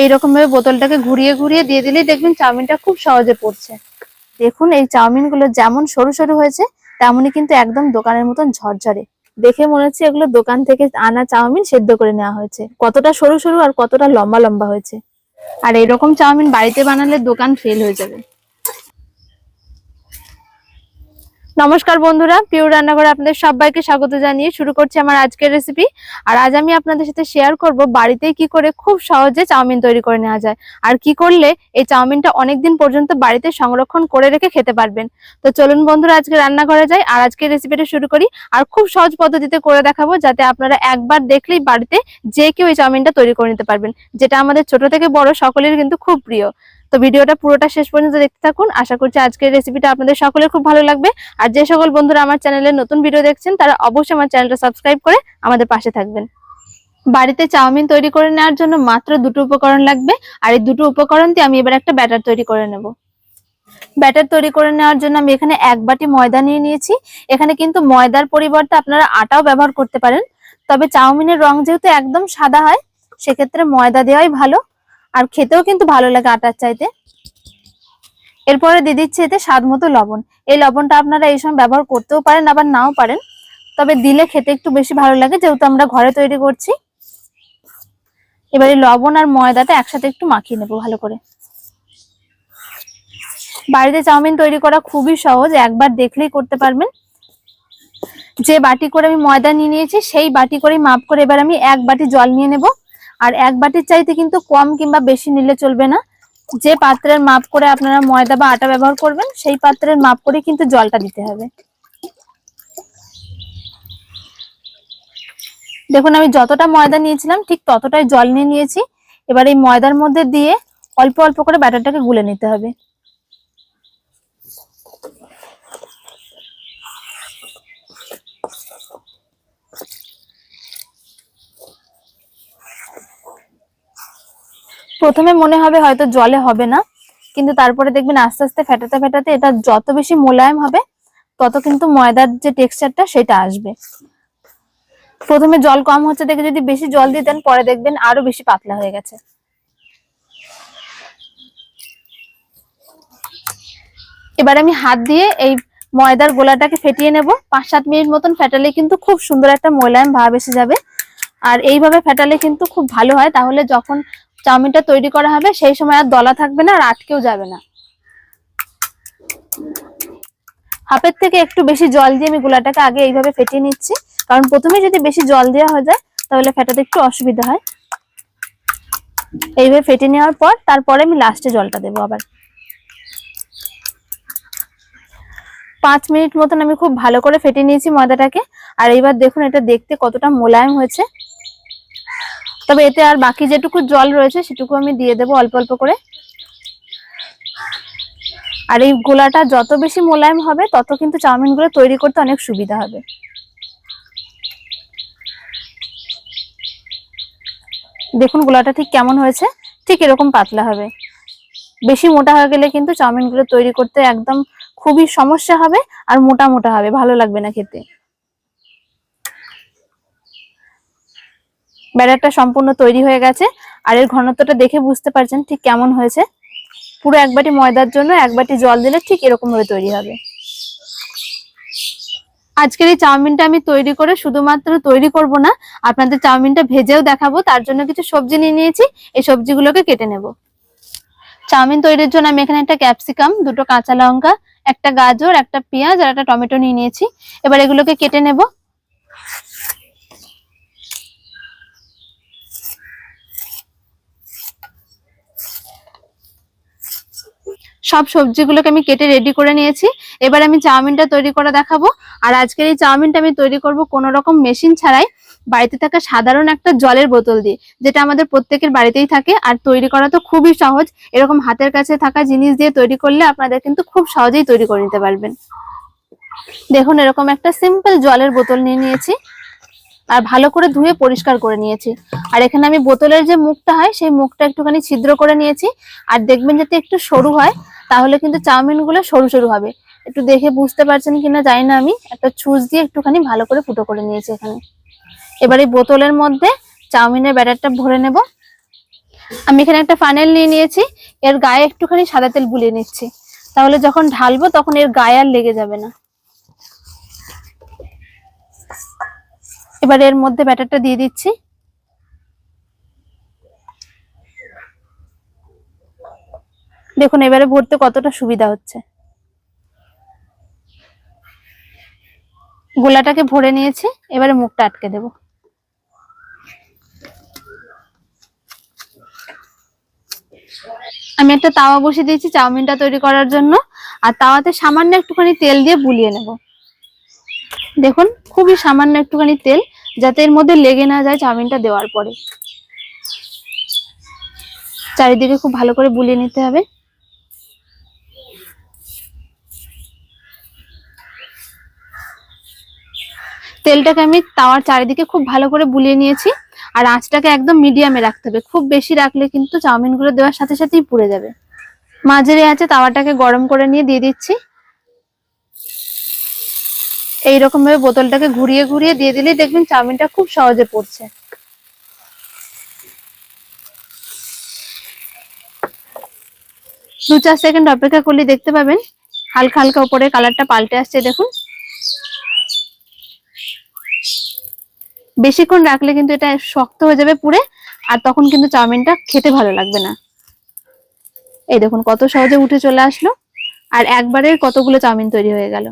এইরকম ভাবে বোতলটাকে ঘুরিয়ে ঘুরিয়ে দিয়ে দিলেই দেখবেন চাউমিনটা খুব সহজে পড়ছে। দেখুন এই চাউমিনগুলো যেমন সরু সরু হয়েছে, তেমনই কিন্তু একদম দোকানের মতন ঝরঝরে। দেখে মনে হচ্ছে এগুলো দোকান থেকে আনা চাউমিন সেদ্ধ করে নেওয়া হয়েছে। কতটা সরু সরু আর কতটা লম্বা লম্বা হয়েছে। আর এরকম চাউমিন বাড়িতে বানালে দোকান ফেল হয়ে যাবে। নমস্কার বন্ধুরা পিওর রান্নাঘরে আপনাদের সবাইকে স্বাগত জানিয়ে শুরু করছি আমার আজকের রেসিপি আর আজ আমি আপনাদের সাথে শেয়ার করব বাড়িতেই কি করে খুব সহজে চাউমিন তৈরি করে নেওয়া যায়। আর কি করলে এই চাউমিনটা অনেকদিন পর্যন্ত বাড়িতে সংরক্ষণ করে রেখে খেতে পারবেন। তো চলুন বন্ধুরা, আজকে রান্নাঘরে যাই আর আজকের রেসিপিটা শুরু করি। আর খুব সহজ পদ্ধতিতে করে দেখাবো যাতে আপনারা একবার দেখলেই বাড়িতে যে কেউ এই চাউমিনটা তৈরি করে নিতে পারবেন, যেটা আমাদের ছোট থেকে বড় সকলের কিন্তু খুব প্রিয়। তো ভিডিওটা পুরোটা শেষ পর্যন্ত দেখতে থাকুন। আশা করছি আজকের রেসিপিটা আপনাদের সকলের খুব ভালো লাগবে। আর যে সকল বন্ধুরা আমার চ্যানেলে নতুন ভিডিও দেখছেন, তারা অবশ্যই আমার চ্যানেলটা সাবস্ক্রাইব করে আমাদের পাশে থাকবেন। বাড়িতে চাউমিন তৈরি করে নেওয়ার জন্য মাত্র দুটো উপকরণ লাগবে। আর এই দুটো উপকরণ দিয়ে আমি এবার একটা ব্যাটার তৈরি করে নেব। ব্যাটার তৈরি করে নেওয়ার জন্য আমি এখানে এক বাটি ময়দা নিয়ে নিয়েছি। এখানে কিন্তু ময়দার পরিবর্তে আপনারা আটাও ব্যবহার করতে পারেন। তবে চাউমিনের রং যেহেতু একদম সাদা হয়, সেক্ষেত্রে ময়দা দেওয়াই ভালো। আর খেতেও কিন্তু ভালো লাগে আটার চাইতে। এরপরে দিয়ে দিচ্ছি এতে স্বাদ মতো লবণ। এই লবণটা আপনারা এই সময় ব্যবহার করতেও পারেন, আবার নাও পারেন। তবে দিলে খেতে একটু বেশি ভালো লাগে, যেহেতু আমরা ঘরে তৈরি করছি। এবারে লবণ আর ময়দাটা একসাথে একটু মাখিয়ে নেব ভালো করে। বাড়িতে চাউমিন তৈরি করা খুবই সহজ, একবার দেখলেই করতে পারবেন। যে বাটি করে আমি ময়দা নিয়ে নিয়েছি, সেই বাটি করে মাপ করে এবার আমি এক বাটি জল নিয়ে নেব। আর এক বাটির চাইতে কিন্তু কম কিংবা বেশি নিলে চলবে না। যে পাত্রের মাপ করে আপনারা ময়দা বা আটা ব্যবহার করবেন, সেই পাত্রের মাপ করে কিন্তু জলটা দিতে হবে। দেখুন, আমি যতটা ময়দা নিয়েছিলাম, ঠিক ততটাই জল নিয়ে নিয়েছি। এবার এই ময়দার মধ্যে দিয়ে অল্প অল্প করে ব্যাটারটাকে গুলে নিতে হবে। প্রথমে মনে হবে হয়তো জলে হবে না, কিন্তু তারপরে দেখবেন আস্তে আস্তে ফেটাতে ফেটাতে এটা যত বেশি মোলায়েম হবে, তত কিন্তু ময়দার যে টেক্সচারটা সেটা আসবে। প্রথমে জল কম হচ্ছে দেখে যদি বেশি জল দিতেন পরে দেখবেন আরও বেশি পাতলা হয়ে গেছে। এবার আমি হাত দিয়ে এই ময়দার গোলাটাকে ফেটিয়ে নেব। পাঁচ সাত মিনিট মতন ফেটালে কিন্তু খুব সুন্দর একটা মোলায়েম ভাব এসে যাবে। আর এইভাবে ফেটালে কিন্তু খুব ভালো হয়। তাহলে যখন চাউমিনটা তৈরি করা হবে, সেই সময় আর দলা থাকবে না আর আটকেও যাবে না। হাফের থেকে একটু বেশি জল দিয়ে আমি গোলাটাকে আগে এইভাবে ফেটিয়ে নিচ্ছি। কারণ প্রথমে যদি বেশি জল দেওয়া হয়ে যায়, তাহলে ফেটাতে একটু অসুবিধা হয়। এইভাবে ফেটে নেওয়ার পর, তারপরে আমি লাস্টে জলটা দেবো আবার। পাঁচ মিনিট মতন আমি খুব ভালো করে ফেটে নিয়েছি ময়দাটাকে। আর এইবার দেখুন, এটা দেখতে কতটা মোলায়েম হয়েছে। তবে এতে আর বাকি যেটুকু জল রয়েছে, সেটুকু আমি দিয়ে দেবো অল্প অল্প করে। আর এই গোলাটা যত বেশি মোলায়েম হবে, তত কিন্তু চাউমিনগুলো তৈরি করতে অনেক সুবিধা হবে। দেখুন গোলাটা ঠিক কেমন হয়েছে, ঠিক এরকম পাতলা হবে। বেশি মোটা হয়ে গেলে কিন্তু চাউমিনগুলো তৈরি করতে একদম খুবই সমস্যা হবে, আর মোটা মোটা হবে, ভালো লাগবে না খেতে। ব্যাটারটা সম্পূর্ণ তৈরি হয়ে গেছে। আর এর ঘনত্বটা দেখে বুঝতে পারছেন ঠিক কেমন হয়েছে। পুরো এক বাটি ময়দার জন্য এক বাটি জল দিলে ঠিক এরকম ভাবে তৈরি হবে। আজকের এই চাউমিনটা আমি তৈরি করে শুধুমাত্র তৈরি করব না, আপনাদের চাউমিনটা ভেজেও দেখাবো, তার জন্য কিছু সবজি নিয়ে নিয়েছি, এই সবজিগুলোকে কেটে নেব। চাউমিন তৈরির জন্য আমি এখানে একটা ক্যাপসিকাম, দুটো কাঁচা লঙ্কা, একটা গাজর, একটা পেঁয়াজ আর একটা টমেটো নিয়ে নিয়েছি। এবার এগুলোকে কেটে নেব। সব সবজিগুলোকে আমি কেটে রেডি করে নিয়েছি। এবার আমি চাউমিনটা তৈরি করে দেখাবো। আর আজকের এই চাউমিনটা আমি তৈরি করব কোনো রকম মেশিন ছাড়াই। বাড়িতে থাকা সাধারণ একটা জলের বোতল দিয়ে, যেটা আমাদের প্রত্যেকের বাড়িতেই থাকে। আর তৈরি করা তো খুবই সহজ। এরকম হাতের কাছে থাকা জিনিস দিয়ে তৈরি করলে আপনাদের কিন্তু খুব সহজেই তৈরি করে নিতে পারবেন। দেখুন এরকম একটা সিম্পল জলের বোতল নিয়ে নিয়েছি। আর ভালো করে ধুয়ে পরিষ্কার করে নিয়েছি। আর এখানে আমি বোতলের যে মুখটা হয়, সেই মুখটা একটুখানি ছিদ্র করে নিয়েছি। আর দেখবেন যাতে একটু সরু হয়, তাহলে কিন্তু চাউমিনগুলো সরু সরু হবে। একটু দেখে বুঝতে পারছেন কিনা জানি না আমি। একটা ছুঁচ দিয়ে একটুখানি ভালো করে ফুটো করে নিয়েছি এখানে। এবার এই বোতলের মধ্যে চাউমিনের ব্যাটারটা ভরে নেব। আমি এখানে একটা ফানেল নিয়ে নিয়েছি। এর গায়ে একটুখানি সাদা তেল বুলিয়ে নিচ্ছি। তাহলে যখন ঢালবো, তখন এর গায়ে আর লেগে যাবে না। এবার এর মধ্যে ব্যাটারটা দিয়ে দিচ্ছি। দেখুন, এবারে ভরতে কতটা সুবিধা হচ্ছে। গোলাটাকে ভরে নিয়েছি, এবারে মুখটা আটকে দেব। আমি একটা তাওয়া বসিয়ে দিয়েছি চাউমিনটা তৈরি করার জন্য। আর তাওয়াতে সামান্য একটুখানি তেল দিয়ে বুলিয়ে নেব। দেখুন, খুবই সামান্য একটুখানি তেল। যাতে এর মধ্যে লেগে না যায় চাউমিনটা দেওয়ার পরে। চারিদিকে খুব ভালো করে বুলিয়ে নিতে হবে। তেলটাকে আমি তাওয়ার চারিদিকে খুব ভালো করে বুলিয়ে নিয়েছি। আর আঁচটাকে একদম মিডিয়ামে রাখতে হবে। খুব বেশি রাখলে কিন্তু চাউমিনগুলো দেওয়ার সাথে সাথেই পুড়ে যাবে। মাঝারি আছে তাওয়াটাকে গরম করে নিয়ে দিয়ে দিচ্ছি। এইরকম ভাবে বোতলটাকে ঘুরিয়ে ঘুরিয়ে দিয়ে দিলেই দেখবেন চাউমিনটা খুব সহজে পড়ছে। দু চার সেকেন্ড অপেক্ষা করলে দেখতে পাবেন, হালকা হালকা উপরে কালারটা পাল্টে আসছে, দেখুন। বেশিক্ষণ রাখলে কিন্তু এটা শক্ত হয়ে যাবে পুরে আর তখন কিন্তু চাউমিনটা খেতে ভালো লাগবে না। এই দেখুন কত সহজে উঠে চলে আসলো, আর একবারে কতগুলো চাউমিন তৈরি হয়ে গেল।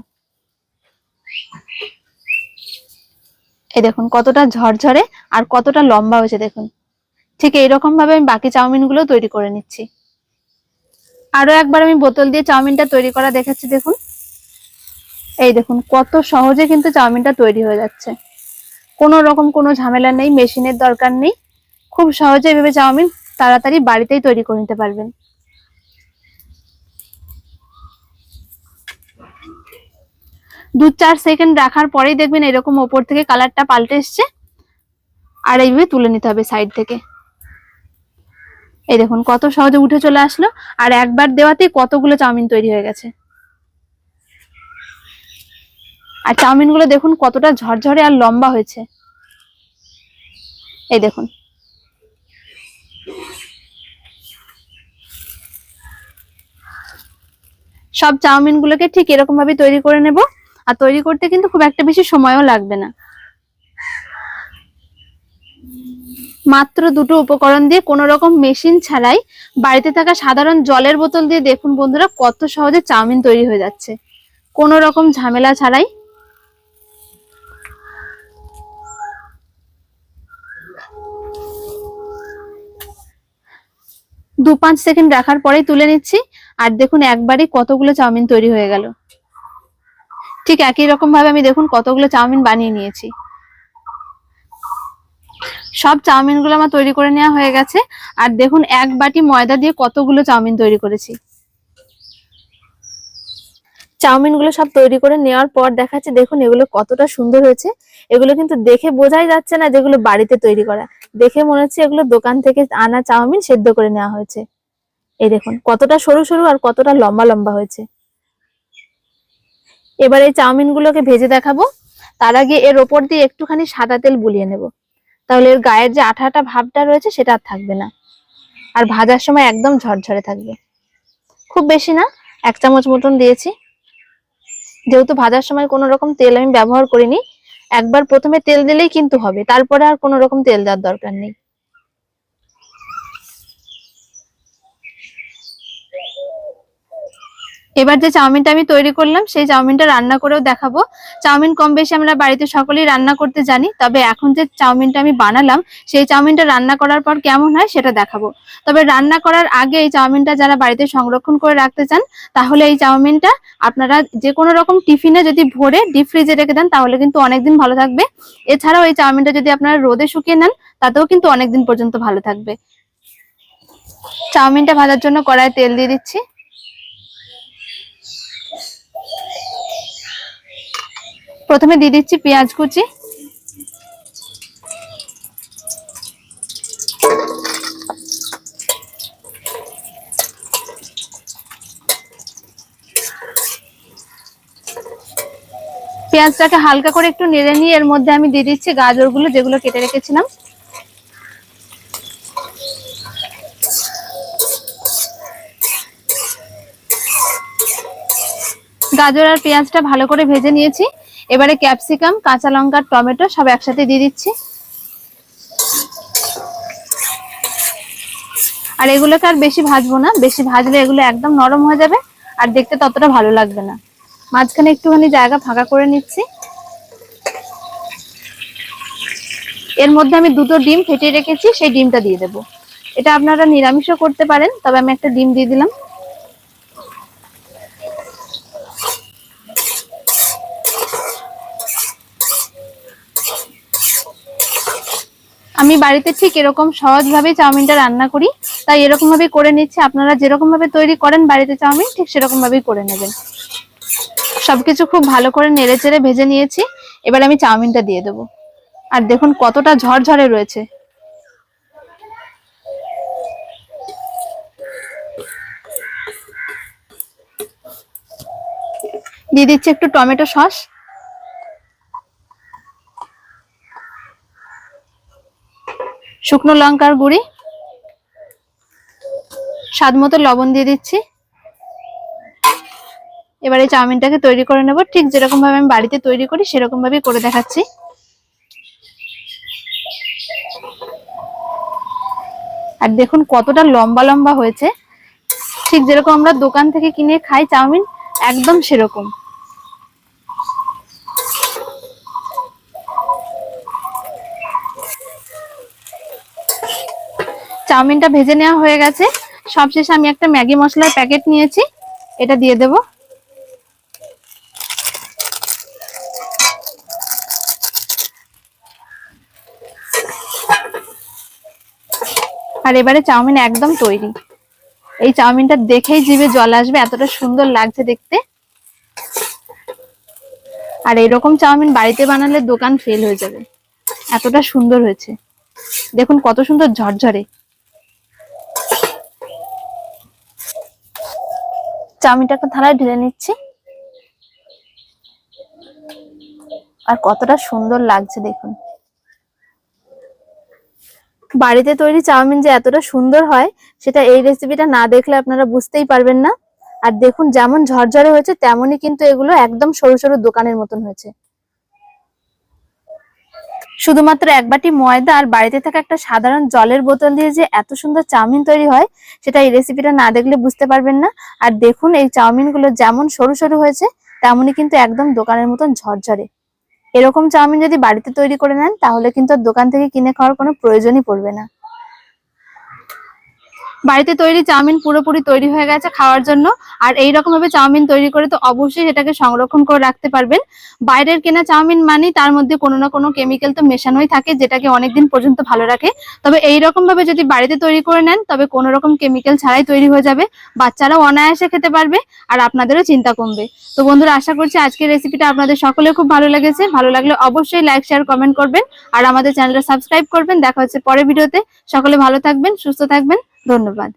এই দেখুন, কতটা ঝরঝরে আর কতটা লম্বা হয়েছে, দেখুন। ঠিক এইরকম ভাবে আমি বাকি চাউমিনগুলো তৈরি করে নিচ্ছি। আরও একবার আমি বোতল দিয়ে চাউমিনটা তৈরি করা দেখাচ্ছি, দেখুন। এই দেখুন, কত সহজে কিন্তু চাউমিনটা তৈরি হয়ে যাচ্ছে। কোনো রকম কোনো ঝামেলা নেই, মেশিনের দরকার নেই। খুব সহজে এভাবে চাউমিন তাড়াতাড়ি বাড়িতেই তৈরি করে নিতে পারবেন। দু চার সেকেন্ড রাখার পরেই দেখবেন এরকম ওপর থেকে কালারটা পাল্টে এসছে। আর এইভাবে তুলে নিতে হবে সাইড থেকে। এই দেখুন, কত সহজে উঠে চলে আসলো। আর একবার দেওয়াতেই কতগুলো চাউমিন তৈরি হয়ে গেছে। আর চাউমিনগুলো দেখুন, কতটা ঝরঝরে আর লম্বা হয়েছে। এই দেখুন। সব চাউমিন গুলোকে ঠিক এরকম ভাবে তৈরি করে নেব। আর তৈরি করতে কিন্তু খুব একটা বেশি সময়ও লাগবে না। মাত্র দুটো উপকরণ দিয়ে কোনো রকম মেশিন ছাড়াই বাড়িতে থাকা সাধারণ জলের বোতল দিয়ে দেখুন বন্ধুরা কত সহজে চাউমিন তৈরি হয়ে যাচ্ছে। কোনো রকম ঝামেলা ছাড়াই দু পাঁচ সেকেন্ড রাখার পরেই তুলে নিচ্ছি। আর দেখুন একবারই কতগুলো চাউমিন তৈরি হয়ে গেল। ঠিক একই রকম ভাবে আমি দেখুন কতগুলো চাউমিন বানিয়ে নিয়েছি। সব চাউমিনগুলো আমার তৈরি করে নেওয়া হয়ে গেছে। আর দেখুন এক বাটি ময়দা দিয়ে কতগুলো চাউমিন তৈরি করেছি। চাউমিনগুলো সব তৈরি করে নেওয়ার পর দেখাচ্ছে দেখুন এগুলো কতটা সুন্দর হয়েছে। এগুলো কিন্তু দেখে বোঝাই যাচ্ছে না যেগুলো বাড়িতে তৈরি করা। দেখে মনে হচ্ছে এগুলো দোকান থেকে আনা চাউমিন সেদ্ধ করে নেওয়া হয়েছে। এই দেখুন কতটা সরু সরু আর কতটা লম্বা লম্বা হয়েছে। এবার এই চাউমিন গুলোকে ভেজে দেখাবো। তার আগে এর ওপর দিয়ে একটুখানি সাদা তেল বুলিয়ে নেব। তাহলে এর গায়ের যে আঠা আঠা ভাবটা রয়েছে সেটা আর থাকবে না। আর ভাজার সময় একদম ঝরঝরে থাকবে। খুব বেশি না, এক চামচ মতন দিয়েছি। যেহেতু ভাজার সময় কোনো রকম তেল আমি ব্যবহার করিনি, একবার প্রথমে তেল দিলেই কিন্তু হবে, তারপরে আর কোনো রকম তেল দেওয়ার দরকার নেই। এবার যে চাউমিনটা আমি তৈরি করলাম, সেই চাউমিনটা রান্না করেও দেখাবো। চাউমিন কম বেশি আমরা বাড়িতে সকলেই রান্না করতে জানি, তবে এখন যে চাউমিনটা আমি বানালাম, সেই চাউমিনটা রান্না করার পর কেমন হয় সেটা দেখাবো। তবে রান্না করার আগে এই চাউমিনটা যারা বাড়িতে সংরক্ষণ করে রাখতে চান, তাহলে এই চাউমিনটা আপনারা যে কোনো রকম টিফিনে যদি ভরে ডিপ ফ্রিজে রেখে দেন, তাহলে কিন্তু অনেকদিন ভালো থাকবে। এছাড়াও এই চাউমিনটা যদি আপনারা রোদে শুকিয়ে নেন, তাতেও কিন্তু অনেকদিন পর্যন্ত ভালো থাকবে। চাউমিনটা ভাজার জন্য কড়াইয়ে তেল দিয়ে দিচ্ছি। প্রথমে দিয়ে দিচ্ছি পেঁয়াজ কুচি। পেঁয়াজটাকে হালকা করে একটু নেড়ে নিয়ে এর মধ্যে আমি দিয়ে দিচ্ছি গাজরগুলো যেগুলো কেটে রেখেছিলাম। গাজর আর পেঁয়াজটা ভালো করে ভেজে নিয়েছি। এবারে ক্যাপসিকাম, কাঁচা লঙ্কা, টমেটো সব একসাথে দিয়ে দিচ্ছি। আর এগুলোকে আর বেশি ভাজবো না, বেশি ভাজলে এগুলো একদম নরম হয়ে যাবে আর দেখতে ততটা ভালো লাগবে না। মাঝখানে একটুখানি জায়গা ফাঁকা করে নিচ্ছি। এর মধ্যে আমি দুটো ডিম ফেটিয়ে রেখেছি, সেই ডিমটা দিয়ে দেবো। এটা আপনারা নিরামিষও করতে পারেন, তবে আমি একটা ডিম দিয়ে দিলাম। আমি বাড়িতে ঠিক এরকম সহজভাবে চাউমিনটা রান্না করি, তাই এরকম ভাবে করে নিচ্ছি। আপনারা যেরকম ভাবে তৈরি করেন বাড়িতে চাউমিন, ঠিক সেরকম ভাবেই করে নেবেন। সবকিছু খুব ভালো করে নেড়ে চেড়ে ভেজে নিয়েছি। এবার আমি চাউমিনটা দিয়ে দেবো। আর দেখুন কতটা ঝরঝরে রয়েছে। দিয়ে দিচ্ছি একটু টমেটো সস। শুকনো লঙ্কার গুঁড়ি, স্বাদ মতো লবণ দিয়ে দিচ্ছি। এবার এই চাউমিনটাকে তৈরি করে নেব। ঠিক যেরকম ভাবে আমি বাড়িতে তৈরি করি, সেরকম ভাবেই করে দেখাচ্ছি। আর দেখুন কতটা লম্বা লম্বা হয়েছে। ঠিক যেরকম আমরা দোকান থেকে কিনে খাই চাউমিন, একদম সেরকম। চাউমিনটা ভেজে নেওয়া হয়ে গেছে। সবশেষে আমি একটা ম্যাগি মশলার প্যাকেট নিয়েছি। এটা দিয়ে দেব। আর এবারে চাউমিন একদম তৈরি। এই চাউমিনটা দেখেই জিভে জল আসবে, এতটা সুন্দর লাগছে দেখতে। আর এরকম চাউমিন বাড়িতে বানালে দোকান ফেল হয়ে যাবে। এতটা সুন্দর হয়েছে। দেখুন কত সুন্দর ঝরঝরে। চাউমিনটা একটা থালায় ঢেলে নিচ্ছি। আর কতটা সুন্দর লাগছে দেখুন। বাড়িতে তৈরি চাউমিন যে এতটা সুন্দর হয়, সেটা এই রেসিপিটা না দেখলে আপনারা বুঝতেই পারবেন না। আর দেখুন, যেমন ঝরঝরে হয়েছে, তেমনই কিন্তু এগুলো একদম সরু সরু দোকানের মতন হয়েছে। শুধুমাত্র এক বাটি ময়দা আর বাড়িতে থাকা একটা সাধারণ জলের বোতল দিয়ে যে এত সুন্দর চাউমিন তৈরি হয়, সেটা এই রেসিপিটা না দেখলে বুঝতে পারবেন না। আর দেখুন, এই চাউমিনগুলো যেমন সরু সরু হয়েছে, তেমনই কিন্তু একদম দোকানের মতন ঝরঝরে। এরকম চাউমিন যদি বাড়িতে তৈরি করে নেন, তাহলে কিন্তু দোকান থেকে কিনে খাওয়ার কোনো প্রয়োজনই পড়বে না। বাড়িতে তৈরি চাউমিন পুরোপুরি তৈরি হয়ে গেছে খাওয়ার জন্য। আর এই ভাবে চাউমিন তৈরি করে তো অবশ্যই সেটাকে সংরক্ষণ করে রাখতে পারবেন। বাইরের কেনা চাউমিন মানে তার মধ্যে কোনো না কোনো কেমিক্যাল তো মেশানোই থাকে, যেটাকে অনেকদিন পর্যন্ত ভালো রাখে। তবে এই ভাবে যদি বাড়িতে তৈরি করে নেন, তবে কোনো রকম কেমিক্যাল ছাড়াই তৈরি হয়ে যাবে। বাচ্চারাও অনায়াসে খেতে পারবে আর আপনাদেরও চিন্তা কমবে। তো বন্ধুরা, আশা করছি আজকের রেসিপিটা আপনাদের সকলে খুব ভালো লেগেছে। ভালো লাগলে অবশ্যই লাইক শেয়ার কমেন্ট করবেন। আর আমাদের চ্যানেলটা সাবস্ক্রাইব করবেন। দেখা হচ্ছে পরের ভিডিওতে সকলে ভালো থাকবেন, সুস্থ থাকবেন। ধন্যবাদ।